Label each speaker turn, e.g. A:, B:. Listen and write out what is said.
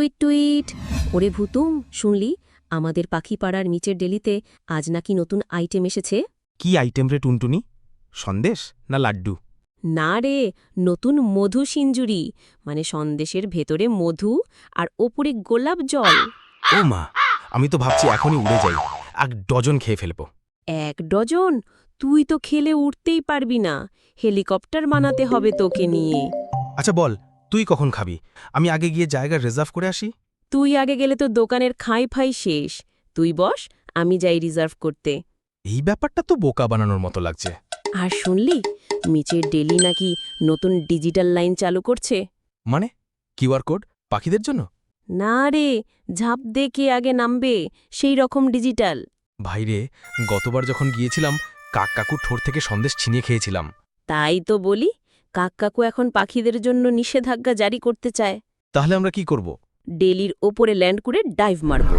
A: Tweet tweet. ওরে ভুতুম শুনলি? আমাদের পাখি পাড়ার নিচের ডেলিতে আজ নাকি নতুন আইটেম এসেছে?
B: কি আইটেম রে টুনটুনি? সন্দেশ না লাড্ডু?
A: না রে নতুন মধু সিঞ্জুরি। মানে সন্দেশের ভেতরে মধু আর ওপরে গোলাপ জল।
B: ও মা আমি তো ভাবছি এখনই উড়ে যাই। এক ডজন খেয়ে ফেলব।
A: এক ডজন? তুই তো খেলে উঠতেই পারবি না। হেলিকপ্টার বানাতে হবে তোকে নিয়ে।
B: আচ্ছা বল তুই কখন খাবি? আমি আগে গিয়ে জায়গা রিজার্ভ করে আসি।
A: তুই আগে গেলে তো দোকানের খাই ফাই শেষ। তুই বস আমি যাই রিজার্ভ করতে।
B: এই ব্যাপারটা তো বোকা বানানোর মতো লাগছে।
A: আর শুনলি মিচের ডেলি নাকি নতুন ডিজিটাল লাইন চালু করছে?
B: মানে? QR code? পাখিদের জন্য?
A: না রে ঝাঁপ দে কে আগে নামবে সেই রকম ডিজিটাল।
B: ভাইরে গতবার যখন গিয়েছিলাম কাক কাকুর ঠোঁট থেকে সন্দেশ ছিনিয়ে খেয়েছিলাম।
A: তাই তো বলি কাককাকু এখন পাখিদের জন্য নিষেধাজ্ঞা জারি করতে চায়।
B: তাহলে আমরা কি করব?
A: ডেলির ওপরে ল্যান্ড করে ডাইভ মারব।